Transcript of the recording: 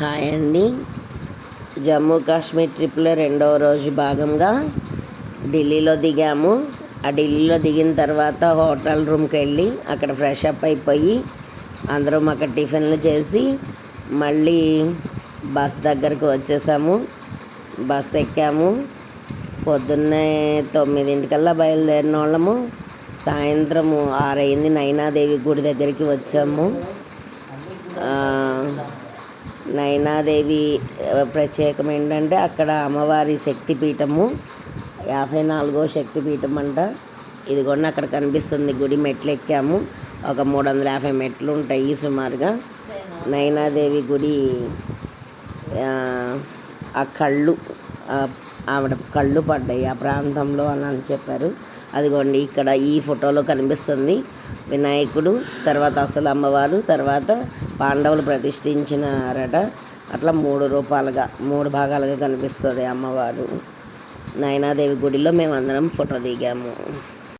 Hi అండి. జమ్మూ కాశ్మీర్ ట్రిప్లో రెండవ రోజు భాగంగా ఢిల్లీలో దిగాము. ఆ ఢిల్లీలో దిగిన తర్వాత హోటల్ రూమ్కి వెళ్ళి అక్కడ ఫ్రెష్ అప్ అయిపోయి అందరం అక్కడ టిఫిన్లు చేసి మళ్ళీ బస్ దగ్గరకు వచ్చేసాము. బస్ ఎక్కాము. పొద్దున్నే తొమ్మిదింటికల్లా బయలుదేరిన వాళ్ళము. సాయంత్రము ఆరైంది నైనాదేవి గుడి దగ్గరికి వచ్చాము. నైనాదేవి ప్రత్యేకం ఏంటంటే అక్కడ అమ్మవారి శక్తిపీఠము యాభై నాలుగో శక్తిపీఠం అంట ఇదిగోండి అక్కడ కనిపిస్తుంది. గుడి మెట్లు ఎక్కాము ఒక మూడు వందల యాభై మెట్లు ఉంటాయి సుమారుగా. నైనాదేవి గుడి ఆ, కళ్ళు ఆవిడ కళ్ళు పడ్డాయి ఆ ప్రాంతంలో అని అని చెప్పారు. అదిగోండి ఇక్కడ ఈ ఫోటోలో కనిపిస్తుంది వినాయకుడు తర్వాత అసలు అమ్మవారు తర్వాత పాండవులు ప్రతిష్ఠించినారట. అట్లా మూడు రూపాలుగా మూడు భాగాలుగా కనిపిస్తుంది అమ్మవారు. నయనాదేవి గుడిలో మేము అందరం ఫోటో దిగాము.